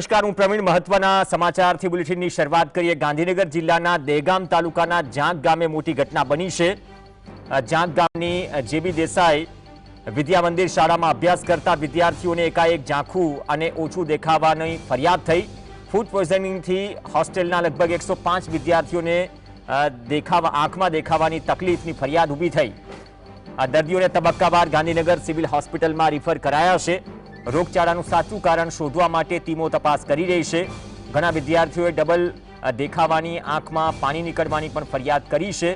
નમસ્કાર, હું પ્રવીણ. મહત્વના સમાચારથી બુલેટિનની શરૂઆત કરીએ. ગાંધીનગર જિલ્લાના દેગામ તાલુકાના જાંક ગામે મોટી ઘટના બની છે. જાંક ગામની જેબી દેસાઈ વિદ્યા મંદિર શાળામાં અભ્યાસ કરતા વિદ્યાર્થીઓને એકાએક ઝાંખું અને ઓછું દેખાવાની ફરિયાદ થઈ. ફૂડ પોઈઝનિંગથી હોસ્ટેલના લગભગ એકસો વિદ્યાર્થીઓને દેખાવા, આંખમાં દેખાવાની તકલીફની ફરિયાદ ઊભી થઈ. દર્દીઓને તબક્કાવાર ગાંધીનગર સિવિલ હોસ્પિટલમાં રિફર કરાયા છે. રોગચાળાનું સાચું કારણ શોધવા માટે ટીમો તપાસ કરી રહી છે. ઘણા વિદ્યાર્થીઓએ ડબલ દેખાવાની આંખમાં પાણી નીકળવાની પણ ફરિયાદ કરી છે.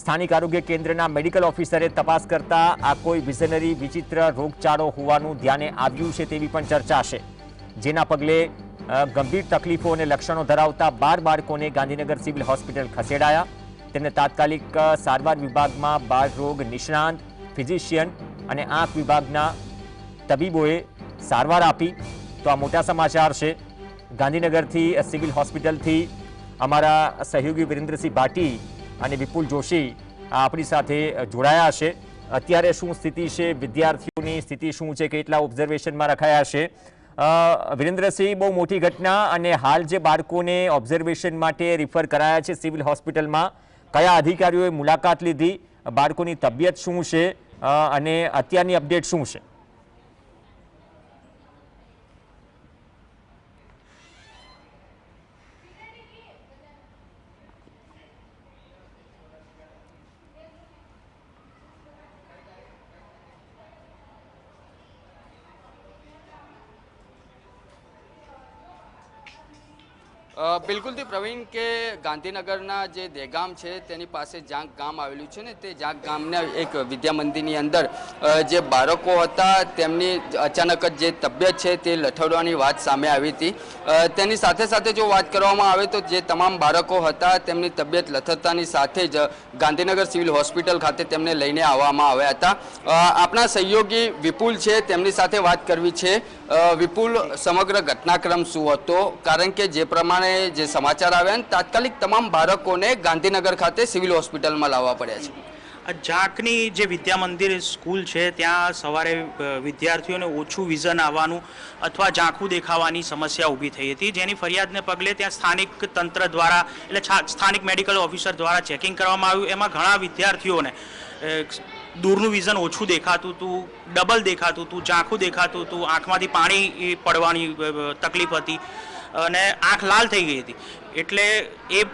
સ્થાનિક આરોગ્ય કેન્દ્રના મેડિકલ ઓફિસરે તપાસ કરતા આ કોઈ વિઝનરી વિચિત્ર રોગચાળો હોવાનું ધ્યાને આવ્યું છે તેવી પણ ચર્ચા છે. જેના પગલે ગંભીર તકલીફો અને લક્ષણો ધરાવતા બાર બાળકોને ગાંધીનગર સિવિલ હોસ્પિટલ ખસેડાયા. તેમને તાત્કાલિક સારવાર વિભાગમાં બાળ રોગ નિષ્ણાંત, ફિઝિશિયન અને આંખ વિભાગના તબીબોએ સારવાર આપી. તો આ મોટા સમાચાર છે. ગાંધીનગરથી સિવિલ હોસ્પિટલથી અમારા સહયોગી વિરેન્દ્રસિંહ ભાટી અને વિપુલ જોશી આપણી સાથે જોડાયા છે. અત્યારે શું સ્થિતિ છે? વિદ્યાર્થીઓની સ્થિતિ શું છે? કેટલા ઓબ્ઝર્વેશનમાં રખાયા છે? વિરેન્દ્રસિંહ, બહુ મોટી ઘટના અને હાલ જે બાળકોને ઓબ્ઝર્વેશન માટે રિફર કરાયા છે સિવિલ હોસ્પિટલમાં, કયા અધિકારીઓએ મુલાકાત લીધી? બાળકોની તબિયત શું છે? અને અત્યારની અપડેટ શું છે? બિલકુલથી પ્રવીણ કે ગાંધીનગરના જે દેગામ છે તેની પાસે જાંક ગામ આવેલું છે ને તે જાંક ગામના એક વિદ્યા મંદિરની અંદર જે બાળકો હતા તેમની અચાનક જ જે તબિયત છે તે લથડવાની વાત સામે આવી હતી. તેની સાથે સાથે જો વાત કરવામાં આવે તો જે તમામ બાળકો હતા તેમની તબિયત લથડતાની સાથે જ ગાંધીનગર સિવિલ હોસ્પિટલ ખાતે તેમને લઈને આવવામાં આવ્યા હતા. આપણા સહયોગી વિપુલ છે, તેમની સાથે વાત કરવી છે. વિપુલ, સમગ્ર ઘટનાક્રમ શું હતો? કારણ કે જે પ્રમાણે જે સમાચાર આવ્યા તાત્કાલિક તમામ બાળકોને ગાંધીનગર ખાતે સિવિલ હોસ્પિટલમાં લાવવા પડ્યા છે. ઝાંકની જે વિદ્યા મંદિર સ્કૂલ છે, ત્યાં સવારે વિદ્યાર્થીઓને ઓછું વિઝન આવવાનું અથવા ઝાંખું દેખાવાની સમસ્યા ઊભી થઈ હતી. જેની ફરિયાદને પગલે ત્યાં સ્થાનિક તંત્ર દ્વારા, એટલે સ્થાનિક મેડિકલ ઓફિસર દ્વારા ચેકિંગ કરવામાં આવ્યું. એમાં ઘણા વિદ્યાર્થીઓને દૂરનું વિઝન ઓછું દેખાતું હતું, ડબલ દેખાતું હતું, ઝાંખું દેખાતું હતું, આંખમાંથી પાણી પડવાની તકલીફ હતી. અને આંખ લાલ થઈ ગઈ હતી. એટલે એ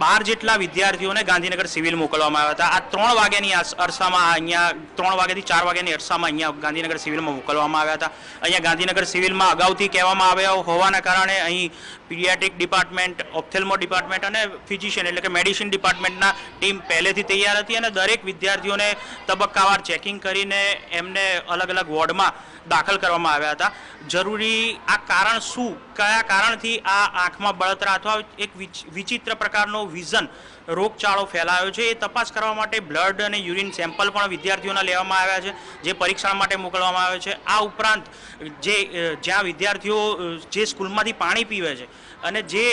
બાર જેટલા વિદ્યાર્થીઓને ગાંધીનગર સિવિલ મોકલવામાં આવ્યા હતા. આ ત્રણ વાગ્યાની અરસામાં અહીંયા, ત્રણ વાગ્યાથી ચાર વાગ્યાની અરસામાં અહીંયા ગાંધીનગર સિવિલમાં મોકલવામાં આવ્યા હતા. અહીંયા ગાંધીનગર સિવિલમાં અગાઉથી કહેવામાં આવ્યા હોવાના કારણે અહીં પીડિયાટ્રિક ડિપાર્ટમેન્ટ ઓપ્થેલ્મો ડિપાર્ટમેન્ટ અને ફિઝિશિયન એટલે કે મેડિસિન ડિપાર્ટમેન્ટના ટીમ પહેલેથી તૈયાર હતી અને દરેક વિદ્યાર્થીઓને તબક્કાવાર ચેકિંગ કરીને એમને અલગ અલગ વોર્ડમાં દાખલ કરવામાં આવ્યા હતા. જરૂરી આ કારણ શું? કયા કારણથી આ આંખમાં બળતરા અથવા એક વિચ- વિચિત્ર પ્રકારનો વિઝન રોગચાળો ફેલાયો છે એ તપાસ કરવા માટે બ્લડ અને યુરિન સેમ્પલ પણ વિદ્યાર્થીઓના લેવામાં આવ્યા છે, જે પરીક્ષણ માટે મોકલવામાં આવે છે. આ ઉપરાંત જે જ્યાં વિદ્યાર્થીઓ જે સ્કૂલમાંથી પાણી પીવે છે અને જે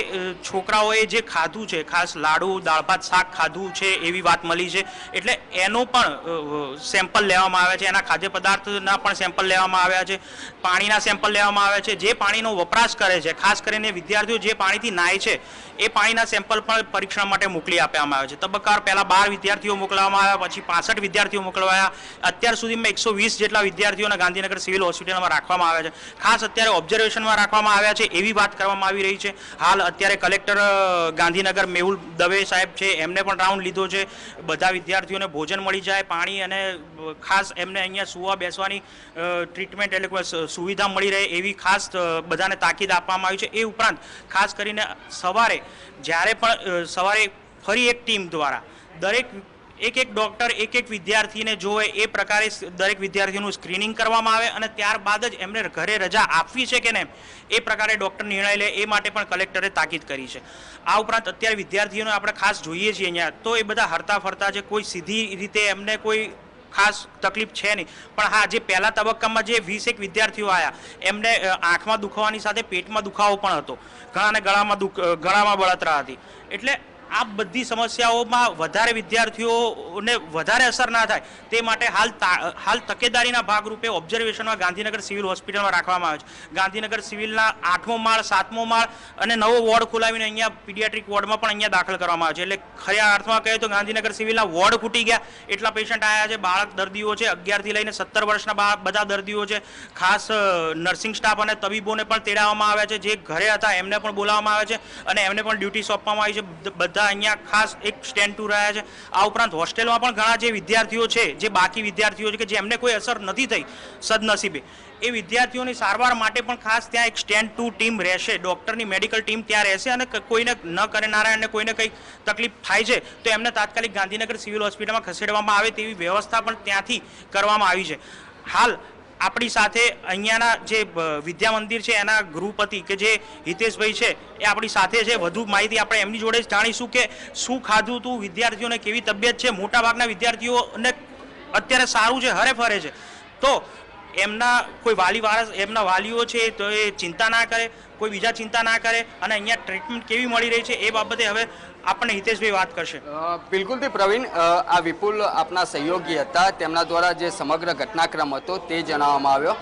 છોકરાઓએ જે ખાધું છે, ખાસ લાડુ, દાળ ભાત, શાક ખાધું છે, એવી વાત મળી છે, એટલે એનો પણ સેમ્પલ લેવામાં આવે છે, એના ખાદ્ય પદાર્થના પણ સેમ્પલ લેવામાં આવ્યા છે, પાણીના સેમ્પલ લેવામાં આવ્યા છે, જે પાણીનો વપરાશ કરે છે, ખાસ કરીને વિદ્યાર્થીઓ જે પાણીથી નાય છે, એ પાણીના સેમ્પલ પણ પરીક્ષણ માટે મોકલી આપવામાં આવે છે. તબક્કા પહેલાં બાર વિદ્યાર્થીઓ મોકલવામાં આવ્યા, પછી પાસઠ વિદ્યાર્થીઓ મોકલવાયા, અત્યાર સુધીમાં એકસો વીસ જેટલા વિદ્યાર્થીઓને ગાંધીનગર સિવિલ હોસ્પિટલમાં રાખવામાં આવ્યા છે. ખાસ અત્યારે ઓબ્ઝર્વેશનમાં રાખવામાં આવ્યા છે, એવી વાત કરવામાં આવી રહી છે હાલ અત્યારે કલેક્ટર ગાંધીનગર મેહુલ દવે સાહેબ છે, એમને પણ રાઉન્ડ લીધો છે. બધા વિદ્યાર્થીઓને ભોજન મળી જાય, પાણી અને ખાસ એમને અહીંયા સુવા બેસવાની ટ્રીટમેન્ટ એટલે સુવિધા મળી રહે એવી ખાસ બધાને તાકીદ આપવામાં આવી છે. એ ઉપરાંત ખાસ કરીને સવારે જ્યારે પણ સવારે ફરી એક ટીમ દ્વારા દરેક એક એક ડૉક્ટર એક એક વિદ્યાર્થીને જોવે એ પ્રકારે દરેક વિદ્યાર્થીનું સ્ક્રીનિંગ કરવામાં આવે અને ત્યારબાદ જ એમને ઘરે રજા આપવી છે કે નહીં, એ પ્રકારે ડૉક્ટર નિર્ણય લે, એ માટે પણ કલેક્ટરે તાકીદ કરી છે. આ ઉપરાંત અત્યારે વિદ્યાર્થીઓને આપણે ખાસ જોઈએ છીએ અહીંયા, તો એ બધા હરતા ફરતા છે, કોઈ સીધી રીતે એમને કોઈ ખાસ તકલીફ છે નહીં, પણ હા, જે પહેલા તબક્કામાં જે વીસેક વિદ્યાર્થીઓ આવ્યા એમને આંખમાં દુખાવાની સાથે પેટમાં દુખાવો પણ હતો, ઘણાને ગળામાં દુખ ગળામાં બળતરા હતી. એટલે આ બધી સમસ્યાઓમાં વધારે વિદ્યાર્થીઓને વધારે અસર ના થાય. તે માટે હાલ હાલ તકેદારીના ભાગરૂપે ઓબ્ઝર્વેશનમાં ગાંધીનગર સિવિલ હોસ્પિટલમાં રાખવામાં આવે છે. ગાંધીનગર સિવિલના આઠમો માળ, સાતમો માળ અને નવો વોર્ડ ખોલાવીને અહીંયા પીડિયાટ્રિક વોર્ડમાં પણ અહીંયા દાખલ કરવામાં આવે છે. એટલે ખરા અર્થમાં કહીએ તો ગાંધીનગર સિવિલના વોર્ડ ખૂટી ગયા. એટલા પેશન્ટ આવ્યા છે, બાળક દર્દીઓ છે, અગિયારથી લઈને સત્તર વર્ષના બધા દર્દીઓ છે. ખાસ નર્સિંગ સ્ટાફ અને તબીબોને પણ તેડાવવામાં આવ્યા છે. જે ઘરે હતા, એમને પણ બોલાવવામાં આવે છે અને એમને પણ ડ્યુટી સોંપવામાં આવી છે. બ- બધા અહીંયા ખાસ એક સ્ટેન્ડ ટુ રહ્યા છે. આ ઉપરાંત હોસ્ટેલમાં પણ ઘણા જે વિદ્યાર્થીઓ છે, જે બાકી વિદ્યાર્થીઓ છે કે જેમને કોઈ અસર નથી થઈ સદનસીબે, એ વિદ્યાર્થીઓની સારવાર માટે પણ ખાસ ત્યાં એક સ્ટેન્ડ ટુ ટીમ રહેશે. ડૉક્ટરની મેડિકલ ટીમ ત્યાં રહેશે અને કોઈને ન કરે નારાયણને કોઈને કંઈ તકલીફ થાય છે, તો એમને તાત્કાલિક ગાંધીનગર સિવિલ હોસ્પિટલમાં ખસેડવામાં આવે તેવી વ્યવસ્થા પણ ત્યાંથી કરવામાં આવી છે. હાલ આપણી સાથે અહીંયાના જે વિદ્યા મંદિર છે, એના ગૃહપતિ કે જે હિતેશભાઈ છે, એ આપણી સાથે છે. વધુ માહિતી આપણે એમની જોડે જ જાણીશું કે શું ખાધું હતું વિદ્યાર્થીઓને કેવી તબિયત છે. મોટાભાગના વિદ્યાર્થીઓને અત્યારે સારું છે હરે ફરે છે. તો એમના કોઈ વાલી વારસ, એમના વાલીઓ છે તો એ ચિંતા ના કરે, કોઈ બીજા ચિંતા ના કરે અને અહીંયા ટ્રીટમેન્ટ કેવી મળી રહી છે એ બાબતે હવે આપણને હિતેશભાઈ વાત કરશે. બિલકુલથી પ્રવીણ આ વિપુલ આપના સહયોગી હતા, તેમના દ્વારા જે સમગ્ર ઘટનાક્રમ હતો તે જણાવવામાં આવ્યો.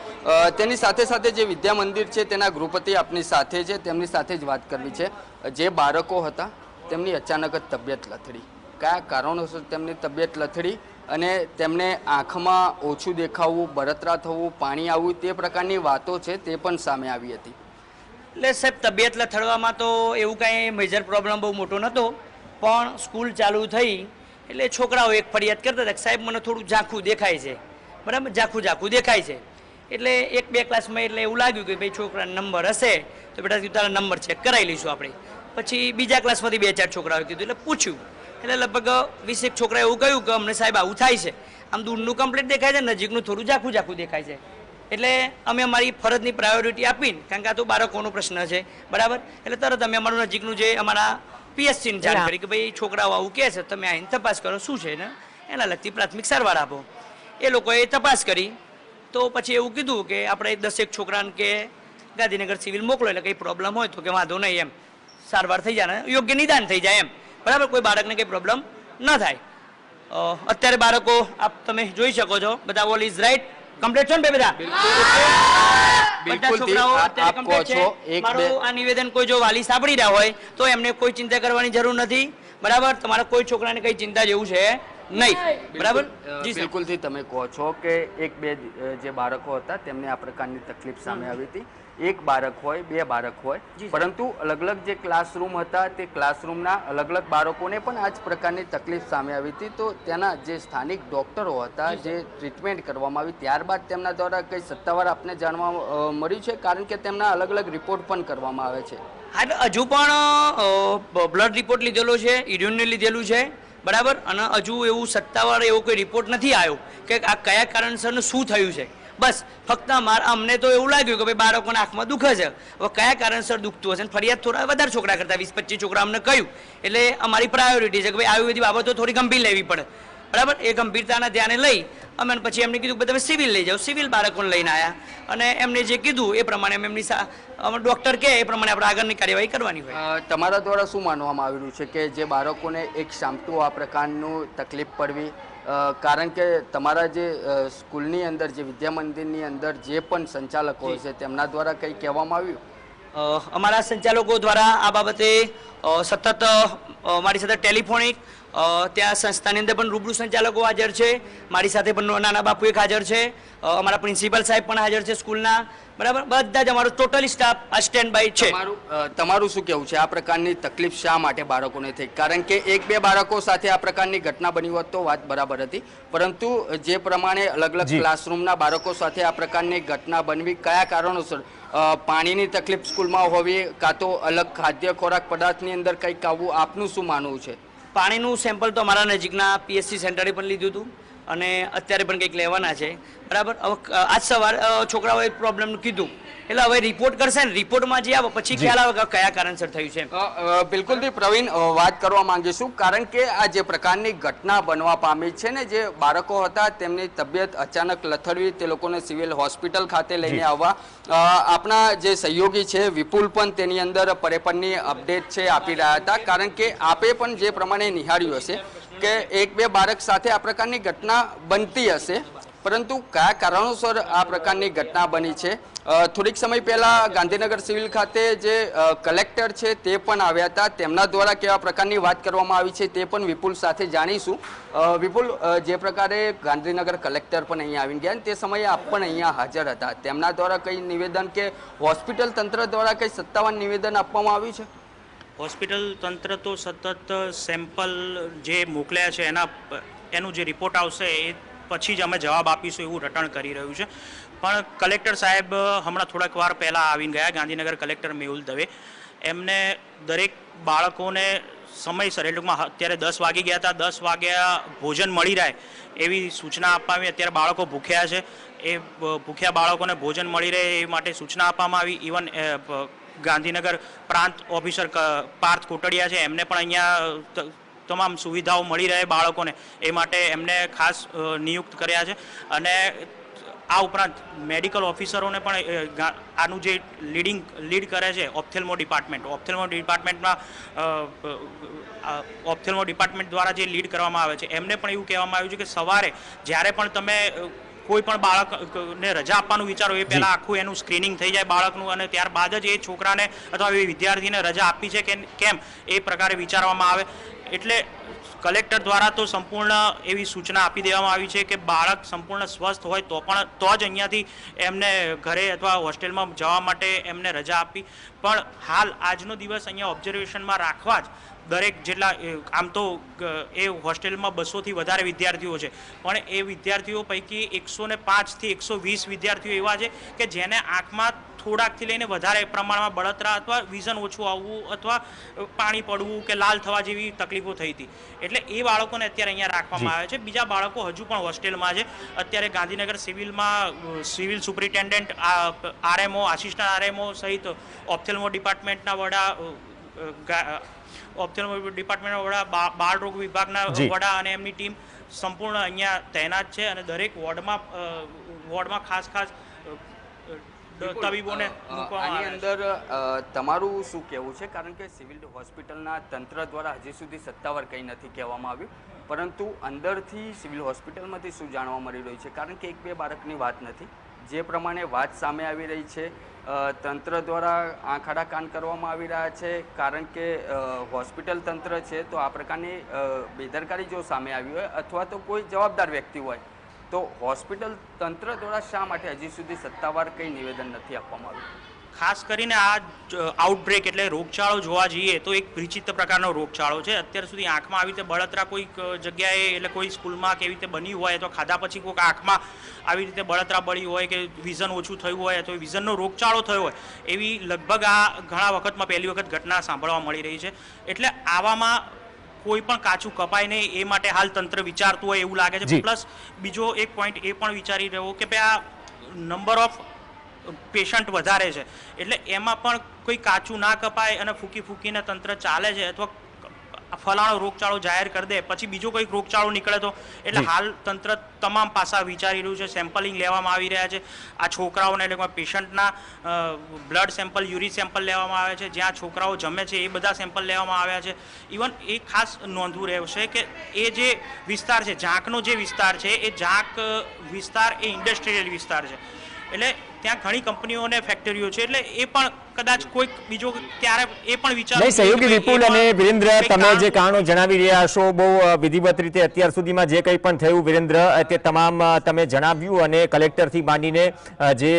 તેની સાથે સાથે જે વિદ્યા મંદિર છે તેના ગૃહપતિ આપની સાથે છે, તેમની સાથે જ વાત કરવી છે. જે બાળકો હતા, તેમની અચાનક જ તબિયત લથડી. કયા કારણોસર તેમની તબિયત લથડી અને તેમને આંખમાં ઓછું દેખાવું બળતરા થવું, પાણી આવવું તે પ્રકારની વાતો છે તે પણ સામે આવી હતી. એટલે સાહેબ, તબિયત લથડવામાં તો એવું કાંઈ મેજર પ્રોબ્લેમ બહુ મોટો નહોતો, પણ સ્કૂલ ચાલુ થઈ એટલે છોકરાઓ એક ફરિયાદ કરતા હતા સાહેબ, મને થોડું ઝાંખું દેખાય છે. બરાબર? ઝાંખું ઝાંખું દેખાય છે. એટલે એક બે ક્લાસમાં એટલે એવું લાગ્યું કે ભાઈ, છોકરાનો નંબર હશે, તો બેટા તારા નંબર ચેક કરાવી લઈશું આપણે. પછી બીજા ક્લાસમાંથી બે ચાર છોકરાઓએ કીધું એટલે પૂછ્યું. એટલે લગભગ વીસેક છોકરાએ એવું કહ્યું કે અમને સાહેબ આવું થાય છે. આમ દૂરનું કમ્પ્લીટ દેખાય છે નજીકનું થોડું ઝાખું ઝાખું દેખાય છે. એટલે અમે અમારી ફરજની પ્રાયોરિટી આપીને કારણ કે આ તો બાળકોનો પ્રશ્ન છે બરાબર? એટલે તરત અમે અમારું નજીકનું જે અમારા પીએસસીની જાણ કરી કે ભાઈ છોકરાઓ આવું કહે છે તમે આવીને તપાસ કરો શું છે ને? એના લગતી પ્રાથમિક સારવાર આપો. એ લોકોએ તપાસ કરી. તો પછી એવું કીધું કે આપણે દસેક છોકરાને કે ગાંધીનગર સિવિલ મોકલો એટલે કંઈ પ્રોબ્લેમ હોય તો કે વાંધો નહીં એમ. સારવાર થઈ જાય યોગ્ય નિદાન થઈ જાય એમ. બરાબર? કોઈ બાળકને કંઈ પ્રોબ્લેમ ન થાય. અત્યારે બાળકો આપ તમે જોઈ શકો છો બધા ઓલ ઇઝ રાઈટ કમ્પ્લીટ છો ને બે બધા? બધા છોકરાઓ અત્યારે છે. મારું આ નિવેદન કોઈ જો વાલી સાંભળી રહ્યા હોય તો એમને કોઈ ચિંતા કરવાની જરૂર નથી. બરાબર? તમારા કોઈ છોકરાને કઈ ચિંતા જેવું છે નહીં. બરાબર? જી બિલકુલથી તમે કહો છો કે એક બે જે બાળકો હતા તેમને આ પ્રકારની તકલીફ સામે આવી હતી. એક બાળક હોય બે બાળક હોય. પરંતુ અલગ અલગ જે ક્લાસરૂમ હતા તે ક્લાસરૂમના અલગ અલગ બાળકોને પણ આ જ પ્રકારની તકલીફ સામે આવી હતી. તો તેના જે સ્થાનિક ડોક્ટરો હતા જે ટ્રીટમેન્ટ કરવામાં આવી ત્યારબાદ તેમના દ્વારા કંઈ સત્તાવાર આપને જાણવા મળ્યું છે? કારણ કે તેમના અલગ અલગ રિપોર્ટ પણ કરવામાં આવે છે. હા હજુ પણ બ્લડ રિપોર્ટ લીધેલો છે ઇડ્યુનને લીધેલું છે? બરાબર? અને હજુ એવું સત્તાવાર એવો કોઈ રિપોર્ટ નથી આવ્યો કે આ કયા કારણસરનું શું થયું છે. બસ, ફક્ત માર અમને તો એવું લાગ્યું કે ભાઈ બાળકોના આંખમાં દુખે છે હવે કયા કારણસર દુખતું હશે? ફરિયાદ થોડા વધારે છોકરા કરતા, વીસ પચીસ છોકરા અમને કહ્યું. એટલે અમારી પ્રાયોરિટી છે કે ભાઈ આવી બધી બાબતો થોડી ગંભીર લેવી પડે. બરાબર? એ ગંભીરતાના ધ્યાને લઈ અમે પછી એમને કીધું કે તમે સિવિલ લઈ જાઓ સિવિલ બાળકોને લઈને આવ્યા અને એમને જે કીધું એ પ્રમાણે અમે એમની ડૉક્ટર કહે એ પ્રમાણે આપણે આગળની કાર્યવાહી કરવાની હોય. તમારા દ્વારા શું માનવામાં આવી રહ્યું છે કે જે બાળકોને એક સામટું આ પ્રકારનું તકલીફ પડવી? કારણ કે તમારા જે સ્કૂલની અંદર જે વિદ્યા મંદિરની અંદર જે પણ સંચાલકો હોય છે તેમના દ્વારા કંઈ કહેવામાં આવ્યું? અમારા સંચાલકો દ્વારા આ બાબતે સતત અમારી મારી સાથે ટેલિફોનિક ત્યાં સંસ્થાની અંદર પણ રૂબરૂ સંચાલકો હાજર છે. મારી સાથે પણ નાના બાપુ એક હાજર છે. અમારા પ્રિન્સિપલ સાહેબ પણ હાજર છે સ્કૂલના. બરાબર? બધા જ અમારો ટોટલી સ્ટાફ સ્ટેન્ડ બાય છે. તમારું તમારું શું કહેવું છે? આ પ્રકારની તકલીફ શા માટે બાળકોને થઈ? કારણ કે એક બે બાળકો સાથે આ પ્રકારની ઘટના બની હોત તો વાત બરાબર હતી. પરંતુ જે પ્રમાણે અલગ અલગ ક્લાસરૂમના બાળકો સાથે આ પ્રકારની ઘટના બનવી કયા કારણોસર? પાણીની તકલીફ સ્કૂલમાં હોવી કાં તો અલગ ખાદ્ય ખોરાક પદાર્થની અંદર કંઈક આવવું આપનું શું માનવું છે? પાણીનું સેમ્પલ તો અમારા નજીકના પીએસસી સેન્ટરે પણ લીધું હતું. અને અત્યારે પણ કંઈક લેવાના છે. બરાબર? હવે આજ સવાર છોકરાઓએ પ્રોબ્લેમનું કીધું. એટલે હવે રિપોર્ટ કરશે ને રિપોર્ટમાં જે આવે પછી ખ્યાલ આવે કે કયા કારણસર થયું છે બિલકુલથી પ્રવીણ વાત કરવા માંગીશું કારણ કે આ જે પ્રકારની ઘટના બનવા પામી છે ને જે બાળકો હતા તેમની તબિયત અચાનક લથડવી તે લોકોને સિવિલ હોસ્પિટલ ખાતે લઈને આવવા. આપણા જે સહયોગી છે વિપુલ પણ તેની અંદર પરેપરની અપડેટ છે આપી રહ્યા હતા. કારણ કે આપે પણ જે પ્રમાણે નિહાળ્યું હશે કે એક બે બાળક સાથે આ પ્રકારની ઘટના બનતી હશે. પરંતુ કયા કારણોસર આ પ્રકારની ઘટના બની છે? થોડીક સમય પહેલા ગાંધીનગર સિવિલ ખાતે જે કલેક્ટર છે તે પણ આવ્યા હતા. તેમના દ્વારા કેવા પ્રકારની વાત કરવામાં આવી છે તે પણ વિપુલ સાથે જાણીશું. વિપુલ જે પ્રકારે ગાંધીનગર કલેક્ટર પણ અહીંયા આવી ગયા તે સમયે આપ પણ અહીંયા હાજર હતા. તેમના દ્વારા કંઈ નિવેદન કે હોસ્પિટલ તંત્ર દ્વારા કંઈ સત્તાવાર નિવેદન આપવામાં આવ્યું છે? હોસ્પિટલ તંત્ર તો સતત સેમ્પલ જે મોકલ્યા છે, એના એનું જે રિપોર્ટ આવશે એ પછી જ અમે જવાબ આપીશું એવું રટણ કરી રહ્યું છે. પણ કલેક્ટર સાહેબ હમણાં થોડાક વાર પહેલાં આવીને ગયા, ગાંધીનગર કલેક્ટર મેહુલ દવે. એમને દરેક બાળકોને સમયસર એટલે ટૂંકમાં અત્યારે દસ વાગી ગયા હતા, દસ વાગ્યા ભોજન મળી રહે એવી સૂચના આપવામાં આવી. અત્યારે બાળકો ભૂખ્યા છે, એ ભૂખ્યા બાળકોને ભોજન મળી રહે એ માટે સૂચના આપવામાં આવી. ઇવન ગાંધીનગર પ્રાંત ઓફિસર પાર્થ કોટડિયા છે. એમને પણ અહીંયા તમામ સુવિધાઓ મળી રહે બાળકોને. એ માટે એમને ખાસ નિયુક્ત કર્યા છે. અને આ ઉપરાંત મેડિકલ ઓફિસરોને પણ આનું જે લીડિંગ, લીડ કરે છે ઓપ્થેલ્મો ડિપાર્ટમેન્ટ. ઓપ્થેલ્મો ડિપાર્ટમેન્ટમાં ઓપ્થેલ્મો ડિપાર્ટમેન્ટ દ્વારા જે લીડ કરવામાં આવે છે. એમને પણ એવું કહેવામાં આવ્યું છે કે સવારે જ્યારે પણ તમે કોઈ પણ બાળકને રજા આપવાનું વિચારો એ પહેલાં આખું એનું સ્ક્રીનિંગ થઈ જાય બાળકનું અને ત્યારબાદ જ એ છોકરાને અથવા એ વિદ્યાર્થીને રજા આપી છે કે કેમ એ પ્રકારે વિચારવામાં આવે. એટલે કલેક્ટર દ્વારા તો સંપૂર્ણ એવી સૂચના આપી દેવામાં આવી છે કે બાળક સંપૂર્ણ સ્વસ્થ હોય તો પણ તો જ અહીંયાથી એમને ઘરે અથવા હોસ્ટેલમાં જવા માટે એમને રજા આપી. પણ હાલ આજનો દિવસ અહીંયા ઓબ્ઝર્વેશનમાં રાખવા જ દરેક જેટલા આમ તો એ હોસ્ટેલમાં બસોથી વધારે વિદ્યાર્થીઓ છે. પણ એ વિદ્યાર્થીઓ પૈકી એકસો ને પાંચથી એકસો વીસ વિદ્યાર્થીઓ એવા છે કે જેને આંખમાં થોડાકથી લઈને વધારે પ્રમાણમાં બળતરા અથવા વિઝન ઓછું આવવું અથવા પાણી પડવું કે લાલ થવા જેવી તકલીફો થઈ હતી. એટલે એ બાળકોને અત્યારે અહીંયા રાખવામાં આવે છે. બીજા બાળકો હજુ પણ હોસ્ટેલમાં છે. અત્યારે ગાંધીનગર સિવિલમાં civil superintendent RMO assistant RMO સહિત ઓપ્થેલ્મો ડિપાર્ટમેન્ટના વડા ઓપ્થેલ્મો ડિપાર્ટમેન્ટના વડા બાળ રોગ વિભાગના વડા અને એમની ટીમ સંપૂર્ણ અહીંયા તૈનાત છે અને દરેક વોર્ડમાં વોર્ડમાં ખાસ ખાસ તબીબોને આની અંદર તમારું શું કહેવું છે? કારણ કે સિવિલ હોસ્પિટલના તંત્ર દ્વારા હજી સુધી સત્તાવાર કંઈ નથી કહેવામાં આવ્યું. પરંતુ અંદરથી સિવિલ હોસ્પિટલમાંથી શું જાણવા મળી રહ્યું છે? કારણ કે એક બે બાળકની વાત નથી. જે પ્રમાણે વાત સામે આવી રહી છે તંત્ર દ્વારા આંખાડા કાન કરવામાં આવી રહ્યા છે. કારણ કે હોસ્પિટલ તંત્ર છે, તો આ પ્રકારની બેદરકારી જો સામે આવી હોય અથવા તો કોઈ જવાબદાર વ્યક્તિ હોય, તો હોસ્પિટલ તંત્ર દ્વારા શા માટે હજી સુધી સત્તાવાર કંઈ નિવેદન નથી આપવામાં આવ્યું? ખાસ કરીને આ આઉટબ્રેક એટલે રોગચાળો જોવા જઈએ તો એક વિચિત્ર પ્રકારનો રોગચાળો છે. અત્યાર સુધી આંખમાં આવી રીતે બળતરા કોઈક જગ્યાએ એટલે કોઈ સ્કૂલમાં કેવી રીતે બની હોય તો ખાધા પછી કોઈક આંખમાં આવી રીતે બળતરા બળી હોય કે વિઝન ઓછું થયું હોય અથવા વિઝનનો રોગચાળો થયો હોય એવી લગભગ આ ઘણા વખતમાં પહેલી વખત ઘટના સાંભળવા મળી રહી છે. એટલે આવામાં કોઈ પણ કાચું કપાય નહીં એ માટે હાલ તંત્ર વિચારતું હોય એવું લાગે છે. પ્લસ બીજો એક પોઈન્ટ એ પણ વિચારી રહ્યો કે ભાઈ આ નંબર ઓફ પેશન્ટ વધારે છે. એટલે એમાં પણ કોઈ કાચું ના કપાય અને ફૂકી ફૂકીને તંત્ર ચાલે છે અથવા ફલાણો રોગચાળો જાહેર કરી દે પછી બીજો કોઈક રોગચાળો નીકળે તો એટલે હાલ તંત્ર તમામ પાસા વિચારી રહ્યું છે સેમ્પલિંગ લેવામાં આવી રહ્યા છે. આ છોકરાઓને એટલે કે પેશન્ટના બ્લડ સેમ્પલ યુરિન સેમ્પલ લેવામાં આવે છે જ્યાં છોકરાઓ જમે છે એ બધા સેમ્પલ લેવામાં આવ્યા છે. ઇવન એ ખાસ નોંધવું રહેશે કે એ જે વિસ્તાર છે ઝાંકનો જે વિસ્તાર છે એ ઝાંક વિસ્તાર એ ઇન્ડસ્ટ્રીયલ વિસ્તાર છે. એટલે ત્યાં ઘણી કંપનીઓ અને ફેક્ટરીઓ છે. એટલે એ પણ કદાચ કોઈક બીજો ત્યારે એ પણ વિચાર. નહીં સહયોગી વિપુલ અને વિરેન્દ્ર તમે જે કારણો જણાવી રહ્યા છો બહુ વિધિવત રીતે અત્યાર સુધીમાં જે કંઈ પણ થયું વિરેન્દ્ર તે તમામ તમે જણાવ્યું અને કલેક્ટરથી માંડીને જે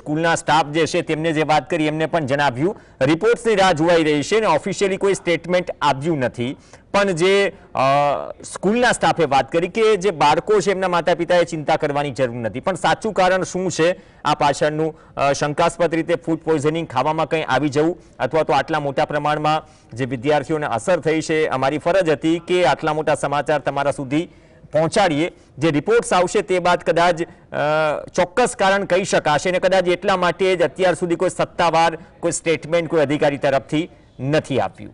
સ્કૂલના સ્ટાફ જે છે તેમને જે વાત કરી એમને પણ જણાવ્યું. રિપોર્ટ્સની રાહ જોવાઈ રહી છે અને ઓફિશિયલી કોઈ સ્ટેટમેન્ટ આવ્યું નથી. પણ જે સ્કૂલના સ્ટાફે વાત કરી કે જે બાળકો છે એમના માતા પિતાએ ચિંતા કરવાની જરૂર નથી. પણ સાચું કારણ શું છે? આ પાછળનું શંકાસ્પદ રીતે ફૂડ પોઈઝનિંગ ખાવામાં કંઈ આવી જવું અથવા તો આટલા મોટા પ્રમાણમાં જે વિદ્યાર્થીઓને અસર થઈ છે, અમારી ફરજ હતી કે આટલા મોટા સમાચાર તમારા સુધી પહોંચાડીએ. જે રિપોર્ટ્સ આવશે તે બાદ કદાચ ચોક્કસ કારણ કહી શકાશે અને કદાચ એટલા માટે જ અત્યાર સુધી કોઈ સત્તાવાર, કોઈ સ્ટેટમેન્ટ કોઈ અધિકારી તરફથી નથી આપ્યું.